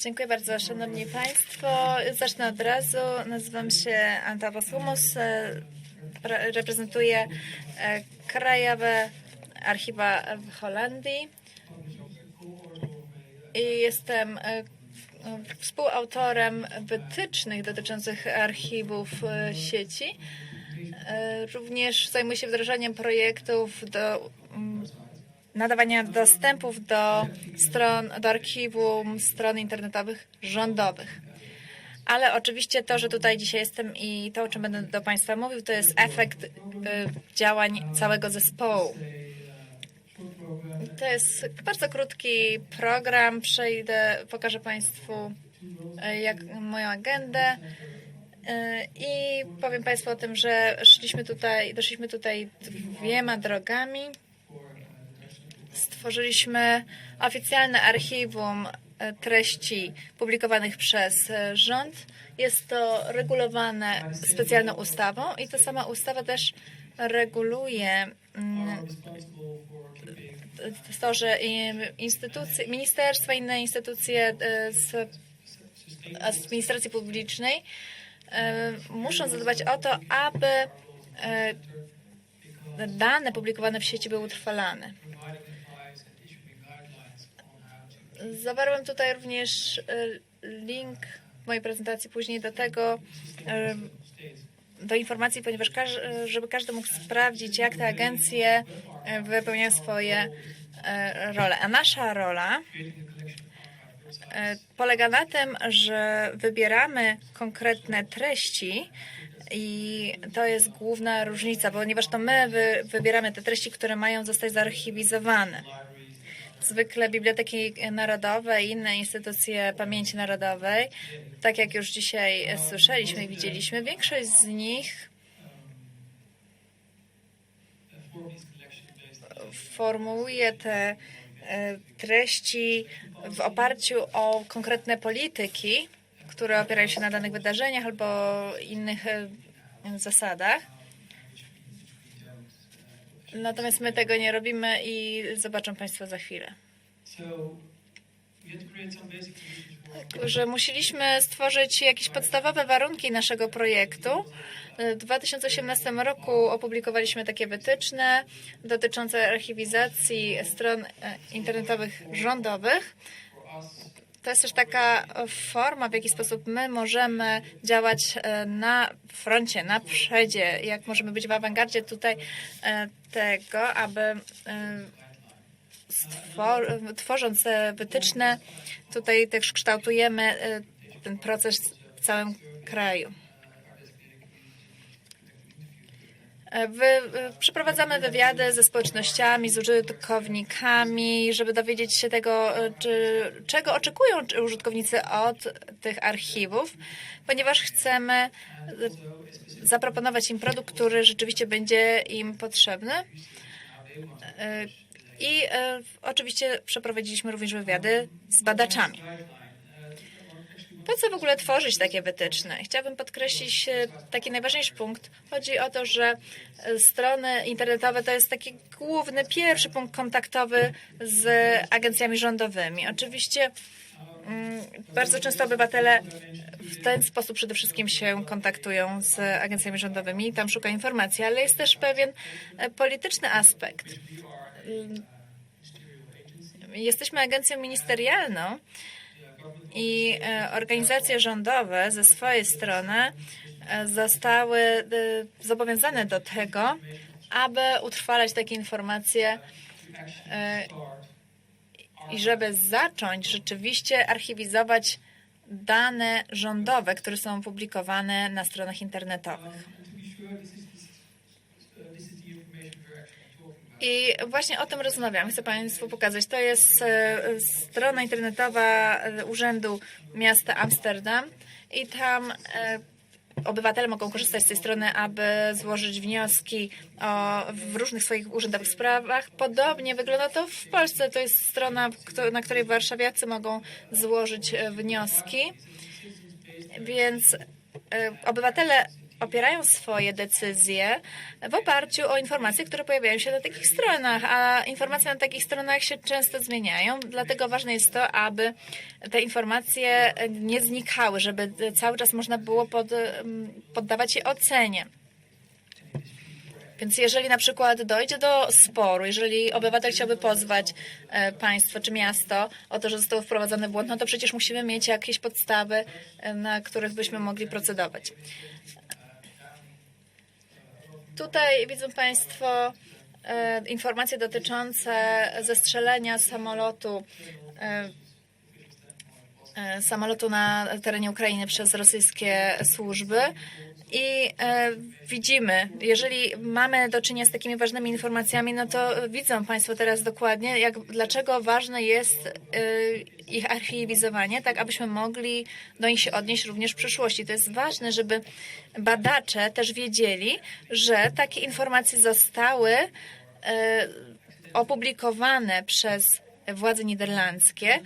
Dziękuję bardzo, Szanowni Państwo. Zacznę od razu. Nazywam się Anta Wasłumus. e, Reprezentuję e, Krajowe Archiwa w Holandii i jestem e, współautorem wytycznych dotyczących archiwów sieci. Również zajmuję się wdrażaniem projektów do mm, nadawania dostępów do stron, do archiwum stron internetowych rządowych. Ale oczywiście to, że tutaj dzisiaj jestem i to, o czym będę do Państwa mówił, to jest efekt y, działań całego zespołu. To jest bardzo krótki program. Przejdę, pokażę Państwu y, jak moją agendę. Y, I powiem Państwu o tym, że szliśmy tutaj, doszliśmy tutaj dwiema drogami. Stworzyliśmy oficjalne archiwum e, treści publikowanych przez e, rząd. Jest to regulowane specjalną ustawą i ta sama ustawa też reguluje mm, to, że instytucje, ministerstwa, inne instytucje e, z administracji publicznej muszą zadbać o to, aby dane publikowane w sieci były utrwalane. Zawarłem tutaj również e, link w mojej prezentacji później do tego, e, do informacji, ponieważ każ, e, żeby każdy mógł sprawdzić, jak te agencje wypełniają swoje role. A nasza rola polega na tym, że wybieramy konkretne treści i to jest główna różnica, ponieważ to my wy, wybieramy te treści, które mają zostać zarchiwizowane. Zwykle biblioteki narodowe i inne instytucje pamięci narodowej, tak jak już dzisiaj słyszeliśmy i widzieliśmy, większość z nich formułuje te e, treści w oparciu o konkretne polityki, które opierają się na danych wydarzeniach albo innych e, zasadach. Natomiast my tego nie robimy i zobaczą Państwo za chwilę. Że musieliśmy stworzyć jakieś podstawowe warunki naszego projektu. W 2018 roku opublikowaliśmy takie wytyczne dotyczące archiwizacji stron e, internetowych rządowych. To jest też taka forma, w jaki sposób my możemy działać e, na froncie, na przedzie, jak możemy być w awangardzie tutaj e, tego, aby e, stwor- tworząc e, wytyczne, tutaj też kształtujemy e, ten proces w całym kraju. E, Wy, e, przeprowadzamy wywiady ze społecznościami, z użytkownikami, żeby dowiedzieć się tego, e, czy, czego oczekują użytkownicy od tych archiwów, ponieważ chcemy e, zaproponować im produkt, który rzeczywiście będzie im potrzebny. E, I e, oczywiście przeprowadziliśmy również wywiady z badaczami. Co w ogóle tworzyć takie wytyczne? Chciałabym podkreślić e, taki najważniejszy punkt. Chodzi o to, że e, strony internetowe to jest taki główny, pierwszy punkt kontaktowy z agencjami rządowymi. Oczywiście mm, bardzo często obywatele w ten sposób przede wszystkim się kontaktują z agencjami rządowymi tam szukają informacji, ale jest też pewien e, polityczny aspekt. Jesteśmy agencją ministerialną, i e, organizacje rządowe ze swojej strony e, zostały e, zobowiązane do tego, aby utrwalać takie informacje i żeby zacząć rzeczywiście archiwizować dane rządowe, które są publikowane na stronach internetowych. I właśnie o tym rozmawiamy. Chcę Państwu pokazać. To jest e, strona internetowa Urzędu Miasta Amsterdam i tam e, obywatele mogą korzystać z tej strony, aby złożyć wnioski o, w różnych swoich urzędowych sprawach. Podobnie wygląda to w Polsce. To jest strona, na której warszawiacy mogą złożyć e, wnioski. Więc obywatele opierają swoje decyzje w oparciu o informacje, które pojawiają się na takich stronach, a informacje na takich stronach się często zmieniają, dlatego ważne jest to, aby te informacje nie znikały, żeby cały czas można było pod, poddawać je ocenie. Więc jeżeli na przykład dojdzie do sporu, jeżeli obywatel chciałby pozwać e, państwo czy miasto o to, że został wprowadzony błąd, no to przecież musimy mieć jakieś podstawy, e, na których byśmy mogli procedować. Tutaj widzą Państwo e, informacje dotyczące zestrzelenia samolotu e, e, samolotu na terenie Ukrainy przez rosyjskie służby. I e, widzimy, jeżeli mamy do czynienia z takimi ważnymi informacjami, no to widzą Państwo teraz dokładnie, jak, dlaczego ważne jest e, ich archiwizowanie, tak abyśmy mogli do nich się odnieść również w przyszłości. To jest ważne, żeby badacze też wiedzieli, że takie informacje zostały e, opublikowane przez władze niderlandzkie.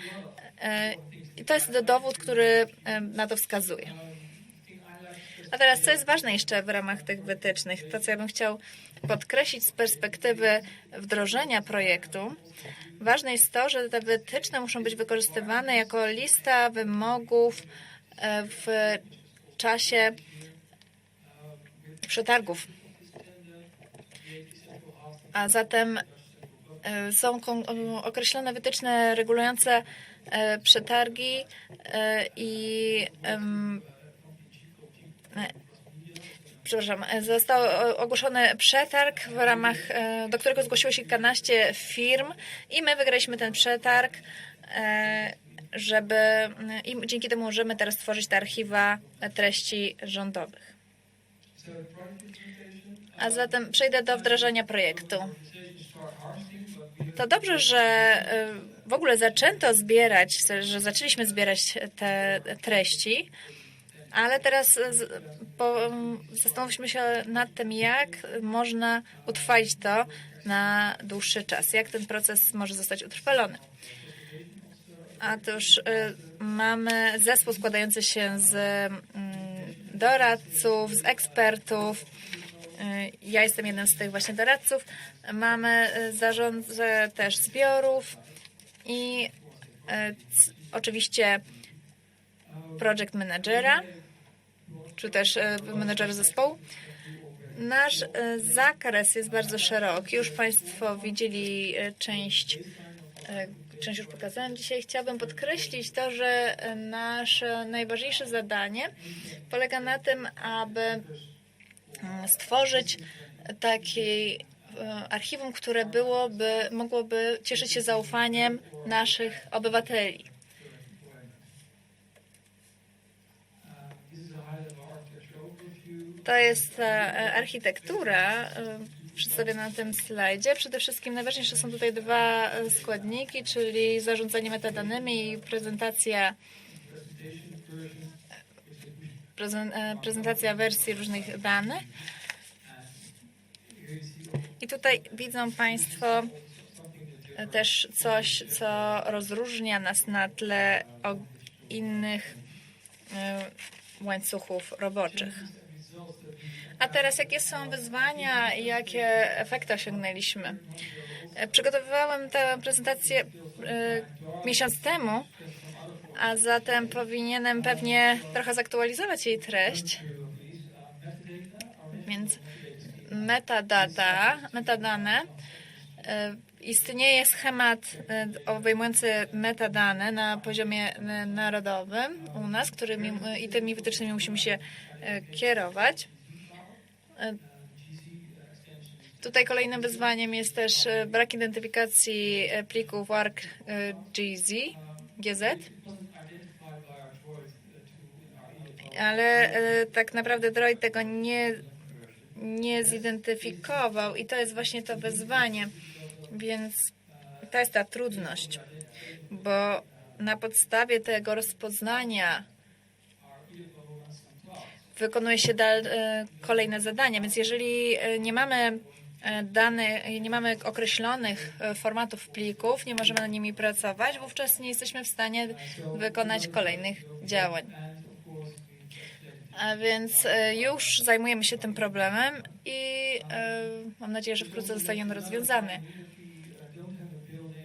E, I to jest dowód, który e, na to wskazuje. A teraz, co jest ważne jeszcze w ramach tych wytycznych, to co ja bym chciał podkreślić z perspektywy wdrożenia projektu, ważne jest to, że te wytyczne muszą być wykorzystywane jako lista wymogów e, w czasie przetargów. A zatem e, są określone wytyczne regulujące e, przetargi i przepraszam, został e, ogłoszony przetarg, w ramach, e, do którego zgłosiło się kilkanaście firm i my wygraliśmy ten przetarg, e, żeby i dzięki temu możemy teraz tworzyć te archiwa treści rządowych. A zatem przejdę do wdrażania projektu. To dobrze, że w ogóle zaczęto zbierać, że zaczęliśmy zbierać te treści, ale teraz z- po, zastanówmy się nad tym, jak można utrwalić to na dłuższy czas, jak ten proces może zostać utrwalony. Otóż y, mamy zespół składający się z doradców, z ekspertów. Y, Ja jestem jednym z tych właśnie doradców. Mamy zarządcę też zbiorów i oczywiście project managera, czy też e, menedżera zespołu. Nasz e, zakres jest bardzo szeroki. Już Państwo widzieli e, część, część już pokazałem dzisiaj. Chciałabym podkreślić to, że nasze najważniejsze zadanie polega na tym, aby mm, stworzyć takie e, archiwum, które byłoby, mogłoby cieszyć się zaufaniem naszych obywateli. To jest e, architektura e, przedstawiona na tym slajdzie. Przede wszystkim najważniejsze są tutaj dwa e, składniki, czyli zarządzanie metadanymi i prezentacja prezen- prezentacja wersji różnych danych. I tutaj widzą Państwo też coś, co rozróżnia nas na tle innych łańcuchów roboczych. A teraz jakie są wyzwania i jakie efekty osiągnęliśmy? Przygotowywałem tę prezentację e, miesiąc temu, a zatem powinienem pewnie trochę zaktualizować jej treść. Więc metadata, metadane. e, Istnieje schemat e, obejmujący metadane na poziomie narodowym u nas, którymi, i tymi wytycznymi musimy się kierować. E, Tutaj kolejnym wyzwaniem jest też e, brak identyfikacji e, plików e, GZ. Ale tak naprawdę Droid tego nie, nie zidentyfikował i to jest właśnie to wyzwanie. Więc to jest ta trudność, bo na podstawie tego rozpoznania wykonuje się dal, e, kolejne zadania. Więc jeżeli e, nie mamy e, danych, nie mamy określonych formatów plików, nie możemy nad nimi pracować, wówczas nie jesteśmy w stanie wykonać kolejnych działań. A więc już zajmujemy się tym problemem i mam nadzieję, że wkrótce zostanie on rozwiązany.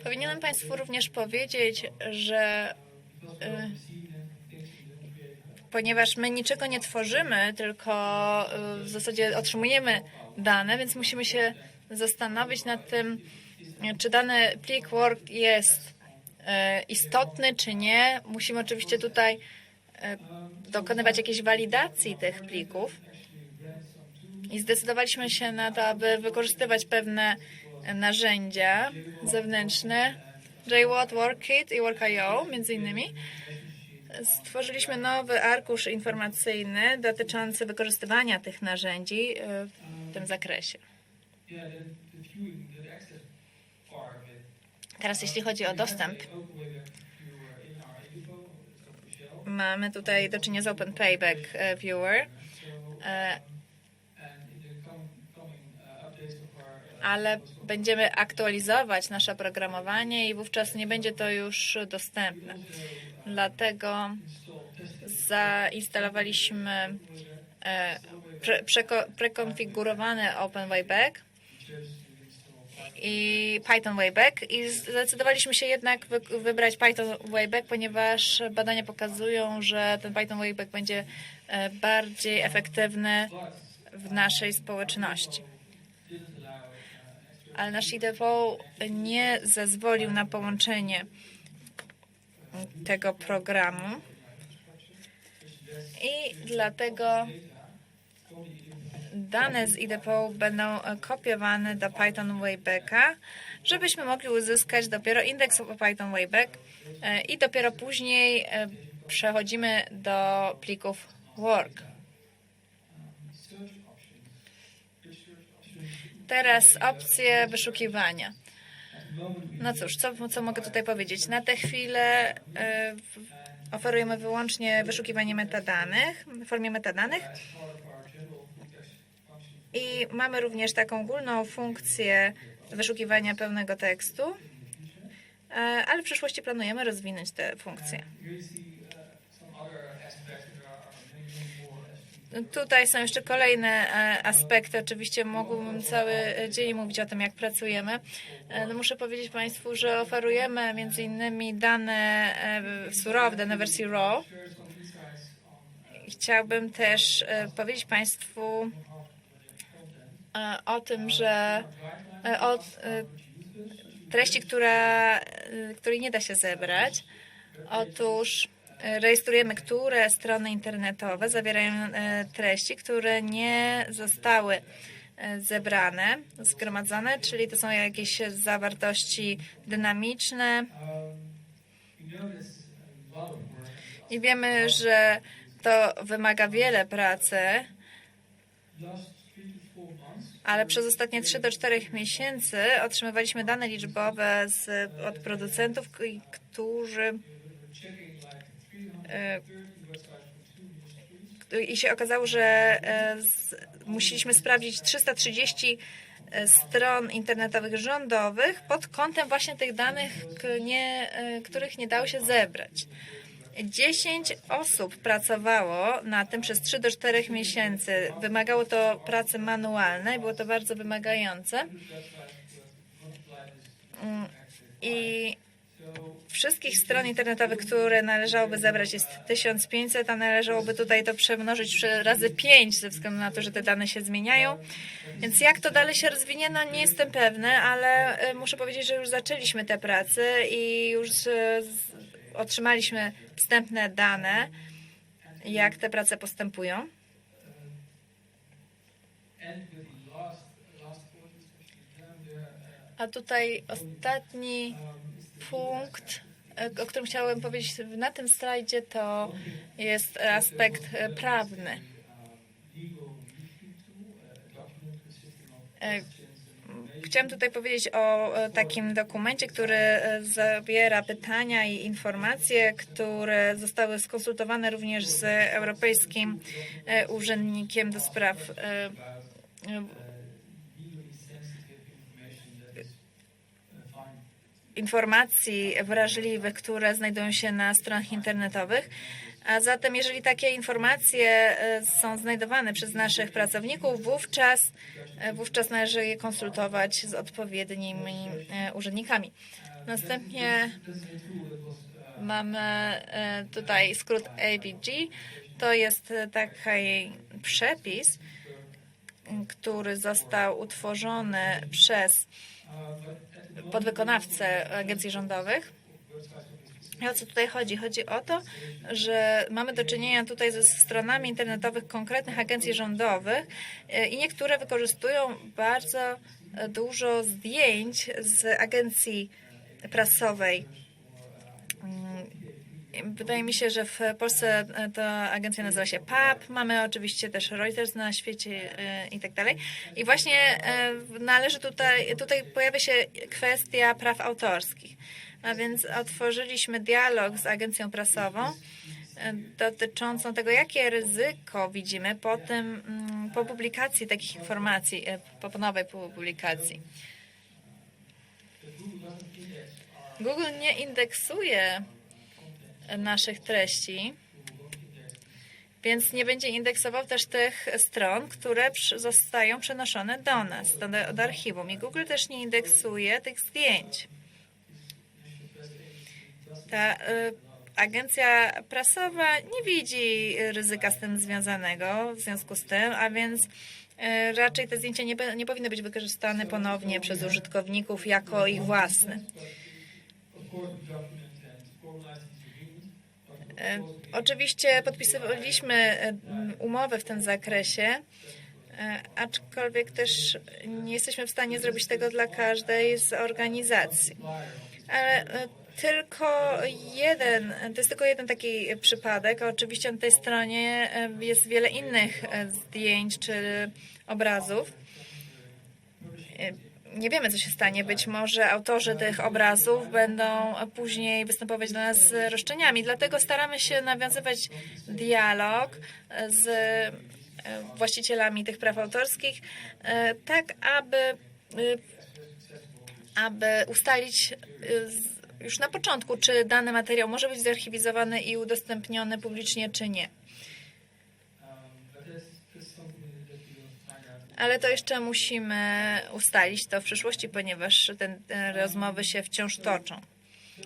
Powinienem Państwu również powiedzieć, że ponieważ my niczego nie tworzymy, tylko e, w zasadzie otrzymujemy dane, więc musimy się zastanowić nad tym, czy dany plik work jest e, istotny, czy nie. Musimy oczywiście tutaj e, dokonywać jakiejś walidacji tych plików. I zdecydowaliśmy się na to, aby wykorzystywać pewne narzędzia zewnętrzne, JWOT, WorkKit i Work.io między innymi. Stworzyliśmy nowy arkusz informacyjny dotyczący wykorzystywania tych narzędzi e, w tym zakresie. Teraz jeśli chodzi o dostęp, mamy tutaj do czynienia z Open Payback e, Viewer, So, e, and in the com- coming uh, updates of our uh, ale będziemy aktualizować nasze oprogramowanie i wówczas nie będzie to już dostępne. Dlatego zainstalowaliśmy e, pre, prekonfigurowany Open Wayback i Python Wayback i zdecydowaliśmy się jednak wy, wybrać Python Wayback, ponieważ badania pokazują, że ten Python Wayback będzie e, bardziej efektywny w naszej społeczności. Ale nasz IDV nie zezwolił na połączenie tego programu i dlatego dane z IDPO będą kopiowane do Python Waybacka, żebyśmy mogli uzyskać dopiero indeks Python Wayback e, i dopiero później e, przechodzimy do plików work. Teraz opcje wyszukiwania. No cóż, co, co mogę tutaj powiedzieć? Na tę chwilę w- oferujemy wyłącznie wyszukiwanie metadanych, w formie metadanych. I mamy również taką ogólną funkcję wyszukiwania pełnego tekstu, e, ale w przyszłości planujemy rozwinąć tę funkcję. Tutaj są jeszcze kolejne e, aspekty. Oczywiście mógłbym cały dzień mówić o tym, jak pracujemy. E, No muszę powiedzieć Państwu, że oferujemy innymi dane e, surowe, dane wersji RAW. Chciałbym też powiedzieć Państwu o tym, że o e, treści, która, której nie da się zebrać. Otóż rejestrujemy, które strony internetowe zawierają e, treści, które nie zostały e, zebrane, zgromadzone, czyli to są jakieś zawartości dynamiczne. I wiemy, że to wymaga wiele pracy, ale przez ostatnie 3 do 4 miesięcy otrzymywaliśmy dane liczbowe z, od producentów, którzy i się okazało, że e, musieliśmy sprawdzić 330 e, stron internetowych rządowych pod kątem właśnie tych danych, e, których nie dało się zebrać. 10 osób pracowało na tym przez 3 do 4 miesięcy. Wymagało to pracy manualnej, było to bardzo wymagające. Mm, I wszystkich stron internetowych, które należałoby zebrać jest 1500, a należałoby tutaj to przemnożyć razy 5 ze względu na to, że te dane się zmieniają. Więc jak to dalej się rozwinie, no nie jestem pewny, ale e, muszę powiedzieć, że już zaczęliśmy te prace i już z- otrzymaliśmy wstępne dane, jak te prace postępują. A tutaj ostatni punkt, o którym chciałem powiedzieć na tym slajdzie, to jest aspekt e, prawny. E, Chciałem tutaj powiedzieć o e, takim dokumencie, który zawiera pytania i informacje, które zostały skonsultowane również z Europejskim Urzędnikiem do Spraw informacji wrażliwych, które znajdują się na stronach internetowych. A zatem, jeżeli takie informacje e, są znajdowane przez naszych pracowników, wówczas, e, wówczas należy je konsultować z odpowiednimi e, urzędnikami. Następnie mamy tutaj skrót ABG. To jest taki przepis, który został utworzony przez podwykonawcę agencji rządowych. I o co tutaj chodzi? Chodzi o to, że mamy do czynienia tutaj ze stronami internetowych konkretnych agencji rządowych e, i niektóre wykorzystują bardzo e, dużo zdjęć z agencji prasowej. Wydaje mi się, że w Polsce e, ta agencja nazywa się PAP. Mamy oczywiście też Reuters na świecie e, i tak dalej. I właśnie e, należy tutaj, tutaj pojawia się kwestia praw autorskich. A więc otworzyliśmy dialog z agencją prasową dotyczącą tego, jakie ryzyko widzimy po tym, mm, po publikacji takich informacji, po nowej publikacji. Google nie indeksuje naszych treści, więc nie będzie indeksował też tych stron, które zostają przenoszone do nas, do, do archiwum. I Google też nie indeksuje tych zdjęć. Ta y, agencja prasowa nie widzi ryzyka z tym związanego w związku z tym, a więc y, raczej te zdjęcia nie, nie powinny być wykorzystane ponownie przez użytkowników jako ich własne. Oczywiście podpisywaliśmy e, m, umowy w tym zakresie, e, aczkolwiek też nie jesteśmy w stanie zrobić tego dla każdej z organizacji. Ale e, tylko jeden, to jest tylko jeden taki przypadek. Oczywiście na tej stronie e, jest wiele innych e, zdjęć czy obrazów. Nie wiemy, co się stanie. Być może autorzy tych obrazów będą później występować do nas z roszczeniami. Dlatego staramy się nawiązywać dialog z e, właścicielami tych praw autorskich, e, tak aby, e, aby ustalić już na początku, czy dany materiał może być zarchiwizowany i udostępniony publicznie, czy nie. Ale to jeszcze musimy ustalić to w przyszłości, ponieważ te rozmowy się wciąż toczą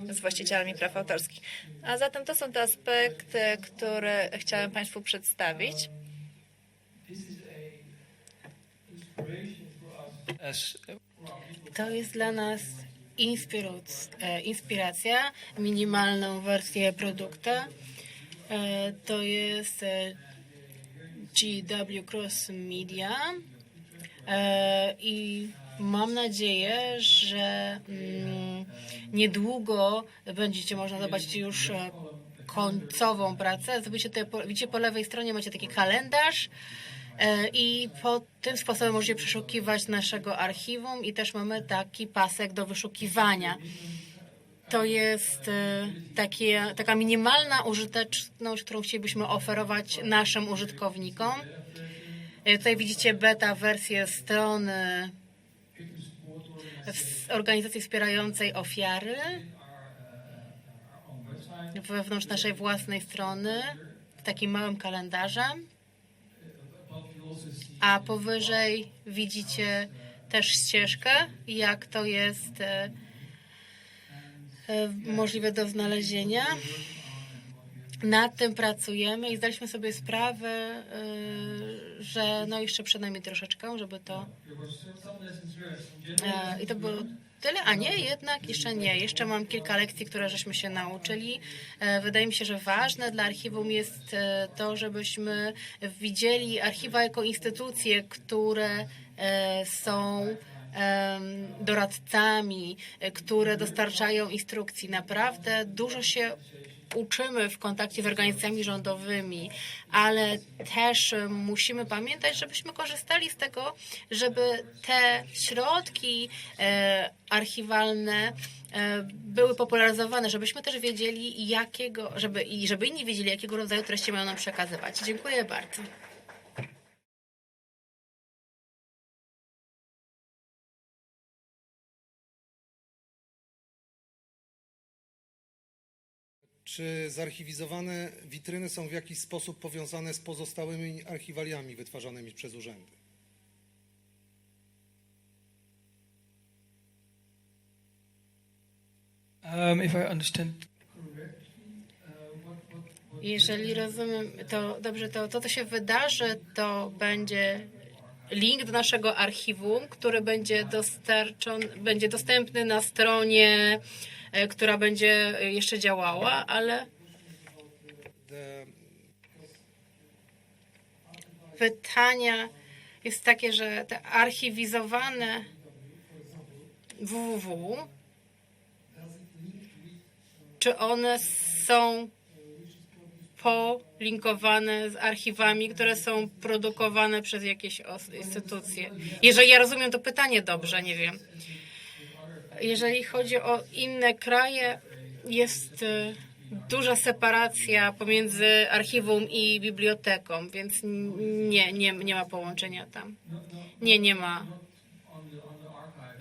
z właścicielami praw autorskich. A zatem to są te aspekty, które chciałem Państwu przedstawić. To jest dla nas e, inspiracja, minimalną wersję produktu. E, To jest e, GW Cross Media i mam nadzieję, że mm, niedługo będziecie można zobaczyć już e, końcową pracę. Zobaczycie tutaj, widzicie po lewej stronie macie taki kalendarz e, i po tym sposobem możecie przeszukiwać naszego archiwum i też mamy taki pasek do wyszukiwania. To jest e, takie, taka minimalna użyteczność, którą chcielibyśmy oferować naszym użytkownikom. E, Tutaj widzicie beta wersję strony organizacji wspierającej ofiary wewnątrz naszej własnej strony takim małym kalendarzem. A powyżej widzicie też ścieżkę, jak to jest e, e, możliwe do znalezienia. Nad tym pracujemy i zdaliśmy sobie sprawę, e, że no jeszcze przed nami troszeczkę, żeby to E, I to było tyle, a nie, jednak jeszcze nie. Jeszcze mam kilka lekcji, które żeśmy się nauczyli. E, Wydaje mi się, że ważne dla archiwum jest e, to, żebyśmy widzieli archiwa jako instytucje, które są doradcami, które dostarczają instrukcji. Naprawdę dużo się uczymy w kontakcie z organizacjami rządowymi, ale też e, musimy pamiętać, żebyśmy korzystali z tego, żeby te środki e, archiwalne e, były popularyzowane, żebyśmy też wiedzieli, jakiego, żeby, i żeby inni wiedzieli, jakiego rodzaju treści mają nam przekazywać. Dziękuję bardzo. Czy zarchiwizowane witryny są w jakiś sposób powiązane z pozostałymi archiwaliami wytwarzanymi przez urzędy? Um, if I understand Jeżeli rozumiem to dobrze, to to, co się wydarzy, to będzie link do naszego archiwum, który będzie dostarczony, będzie dostępny na stronie, która będzie jeszcze działała, ale pytania jest takie, że te archiwizowane www, czy one są polinkowane z archiwami, które są produkowane przez jakieś instytucje? Jeżeli ja rozumiem to pytanie dobrze, nie wiem. Jeżeli chodzi o inne kraje, jest y, duża separacja pomiędzy archiwum i biblioteką, więc nie, nie, nie ma połączenia tam. Nie, nie ma.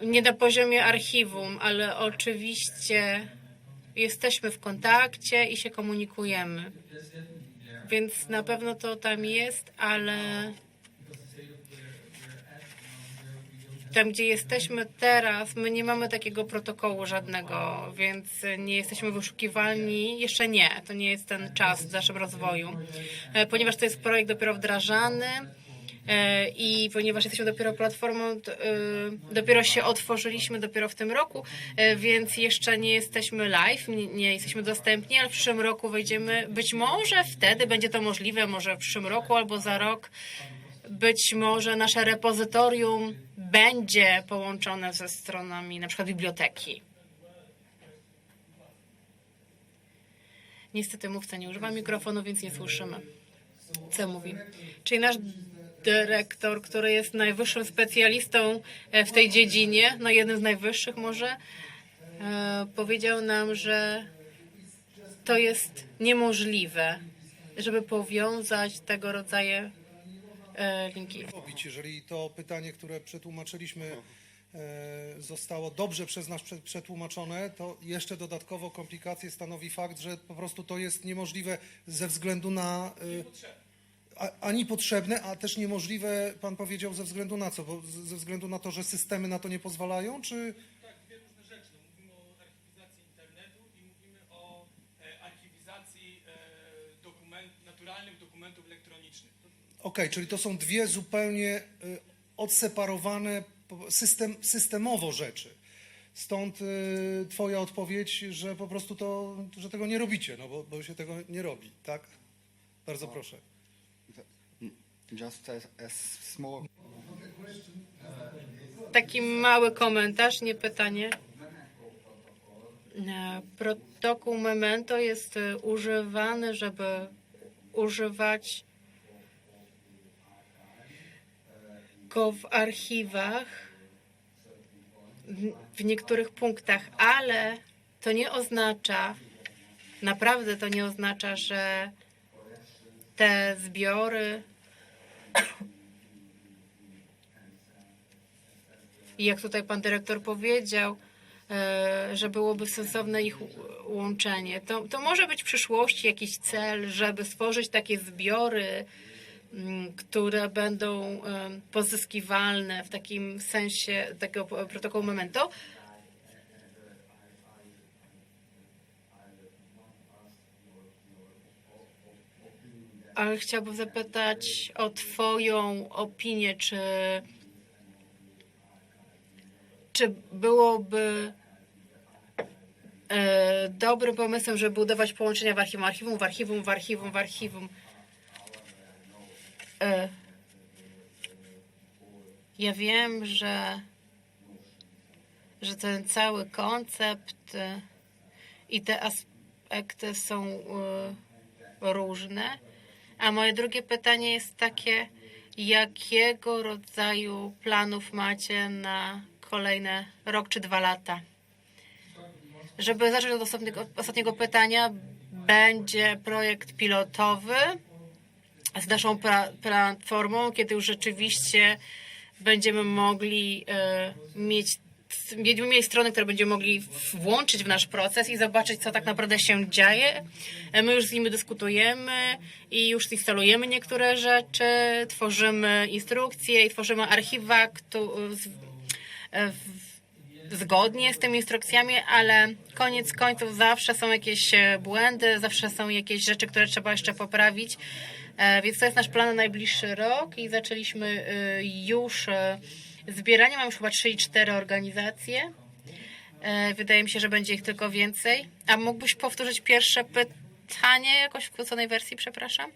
Nie na poziomie archiwum, ale oczywiście jesteśmy w kontakcie i się komunikujemy. Więc na pewno to tam jest, ale tam, gdzie jesteśmy teraz, my nie mamy takiego protokołu żadnego, więc nie jesteśmy wyszukiwalni. Jeszcze nie, to nie jest ten czas w naszym rozwoju, E, ponieważ to jest projekt dopiero wdrażany. e, I ponieważ jesteśmy dopiero platformą, e, dopiero się otworzyliśmy dopiero w tym roku, więc jeszcze nie jesteśmy live, nie jesteśmy dostępni, ale w przyszłym roku wejdziemy. Być może wtedy będzie to możliwe, może w przyszłym roku albo za rok. Być może nasze repozytorium będzie połączone ze stronami na przykład biblioteki. Niestety mówca nie używa mikrofonu, więc nie słyszymy, co mówi. Czyli nasz dyrektor, który jest najwyższym specjalistą e, w tej dziedzinie, no jednym z najwyższych może, e, powiedział nam, że to jest niemożliwe, żeby powiązać tego rodzaju linki. robić, jeżeli to pytanie, które przetłumaczyliśmy, e, zostało dobrze przez nas prze- przetłumaczone, to jeszcze dodatkowo komplikację stanowi fakt, że po prostu to jest niemożliwe ze względu na. e, A, ani potrzebne, a też niemożliwe, pan powiedział, ze względu na co? Bo ze względu na to, że systemy na to nie pozwalają, czy. Okej, czyli to są dwie zupełnie y, odseparowane system, systemowo rzeczy. Stąd y, twoja odpowiedź, że po prostu to, że tego nie robicie, no bo, bo się tego nie robi, tak? Bardzo proszę. Just a, a small Taki mały komentarz, nie pytanie. Protokół Memento jest e, używany, żeby używać go w archiwach w- niektórych punktach, ale to nie oznacza, naprawdę to nie oznacza, że te zbiory jak tutaj pan dyrektor powiedział, e, że byłoby sensowne ich łączenie. To, to może być w przyszłości jakiś cel, żeby stworzyć takie zbiory, które będą pozyskiwalne w takim sensie tego protokołu Memento. Ale chciałbym zapytać o Twoją opinię, czy czy byłoby e, dobrym pomysłem, żeby budować połączenia w archiwum, archiwum, w archiwum, w archiwum, w archiwum. E, ja wiem, że, że ten cały koncept e, i te aspekty są e, różne. A moje drugie pytanie jest takie, jakiego rodzaju planów macie na kolejne rok czy dwa lata? Żeby zacząć od ostatniego, ostatniego pytania, będzie projekt pilotowy z naszą pra- platformą, kiedy już rzeczywiście będziemy mogli e, mieć będziemy mieli strony, które będziemy mogli włączyć w nasz proces i zobaczyć, co tak naprawdę się dzieje. E, My już z nimi dyskutujemy i już instalujemy niektóre rzeczy, tworzymy instrukcje i tworzymy archiwa, e, zgodnie z tymi instrukcjami, ale koniec końców zawsze są jakieś błędy, zawsze są jakieś rzeczy, które trzeba jeszcze poprawić. E, Więc to jest nasz plan na najbliższy rok i zaczęliśmy e, już e, zbieranie. Mam już chyba 3 i 4 organizacje. Wydaje mi się, że będzie ich tylko więcej. A mógłbyś powtórzyć pierwsze pytanie jakoś w skróconej wersji, przepraszam?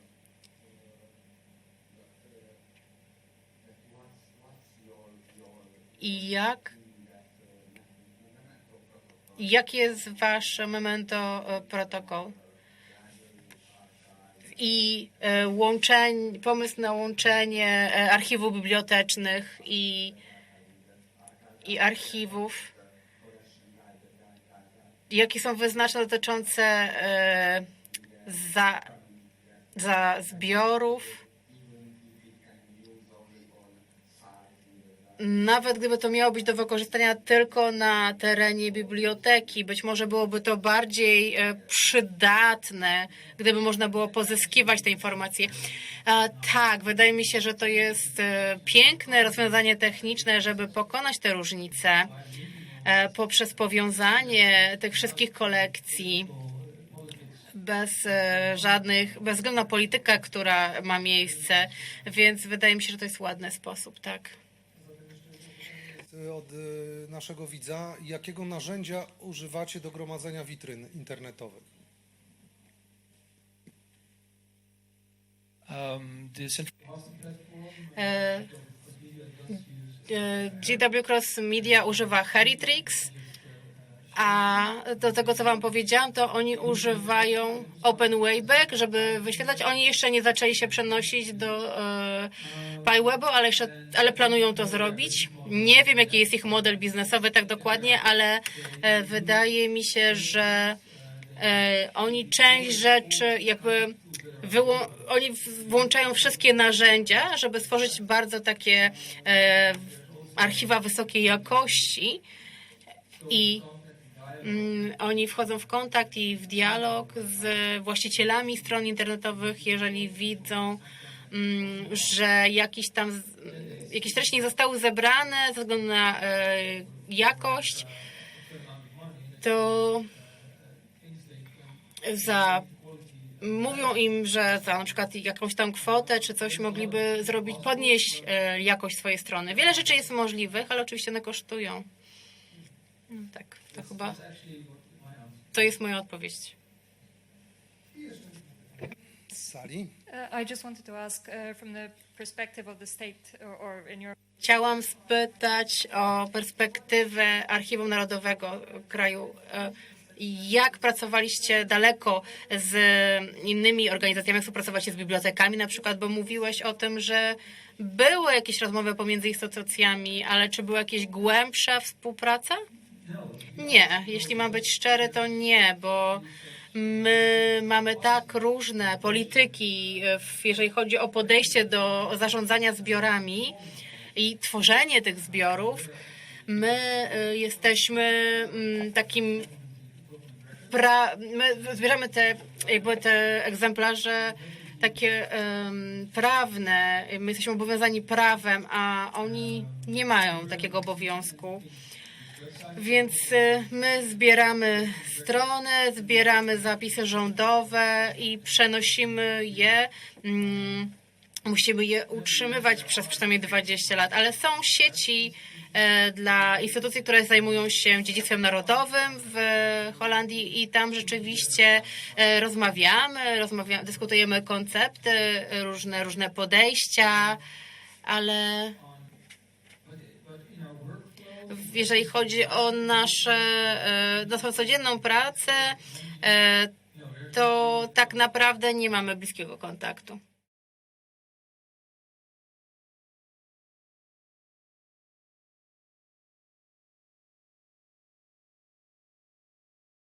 I jak Jaki jest wasz memento protokół? I e, łączeń, pomysł na łączenie e, archiwów bibliotecznych i, i archiwów. Jakie są wyznaczne dotyczące e, za, za zbiorów? Nawet gdyby to miało być do wykorzystania tylko na terenie biblioteki, być może byłoby to bardziej e, przydatne, gdyby można było pozyskiwać te informacje. Tak, wydaje mi się, że to jest e, piękne rozwiązanie techniczne, żeby pokonać te różnice e, poprzez powiązanie tych wszystkich kolekcji bez żadnych, bez względu na politykę, która ma miejsce, więc wydaje mi się, że to jest ładny sposób, tak. Od y, naszego widza, jakiego narzędzia używacie do gromadzenia witryn internetowych? Um, the central E, e, GW Cross Media używa Heritrix, a do tego, co Wam powiedziałam, to oni używają Open Wayback, żeby wyświetlać. Oni jeszcze nie zaczęli się przenosić do e, PyWebu, ale, jeszcze, ale planują to zrobić. Nie wiem, jaki jest ich model biznesowy tak dokładnie, ale e, wydaje mi się, że e, oni część rzeczy jakby wyłą- oni włączają wszystkie narzędzia, żeby stworzyć bardzo takie e, archiwa wysokiej jakości i oni wchodzą w kontakt i w dialog z właścicielami stron internetowych, jeżeli widzą, mm, że jakiś tam jakieś treści nie zostały zebrane ze względu na e, jakość, to za mówią im, że za na przykład jakąś tam kwotę czy coś mogliby zrobić, podnieść e, jakość swojej strony. Wiele rzeczy jest możliwych, ale oczywiście one kosztują. No tak, to chyba to jest moja odpowiedź. Sali? Uh, I just wanted to ask, uh, from the perspective of the state, or, or in your Chciałam spytać o perspektywę Archiwum Narodowego kraju. Jak pracowaliście daleko z innymi organizacjami, jak współpracowaliście z bibliotekami na przykład, bo mówiłeś o tym, że były jakieś rozmowy pomiędzy instytucjami, ale czy była jakaś głębsza współpraca? Nie, jeśli mam być szczery, to nie, bo my mamy tak różne polityki, jeżeli chodzi o podejście do zarządzania zbiorami i tworzenie tych zbiorów. My e, jesteśmy mm, takim pra, my zbieramy te, jakby te egzemplarze takie em, prawne, my jesteśmy obowiązani prawem, a oni nie mają takiego obowiązku. Więc y, my zbieramy strony, zbieramy zapisy rządowe i przenosimy je. mm, Musimy je utrzymywać przez przynajmniej 20 lat, ale są sieci e, dla instytucji, które zajmują się dziedzictwem narodowym w Holandii i tam rzeczywiście e, rozmawiamy, rozmawia, dyskutujemy koncepty, różne, różne podejścia, ale jeżeli chodzi o nasze, e, naszą codzienną pracę, e, to tak naprawdę nie mamy bliskiego kontaktu.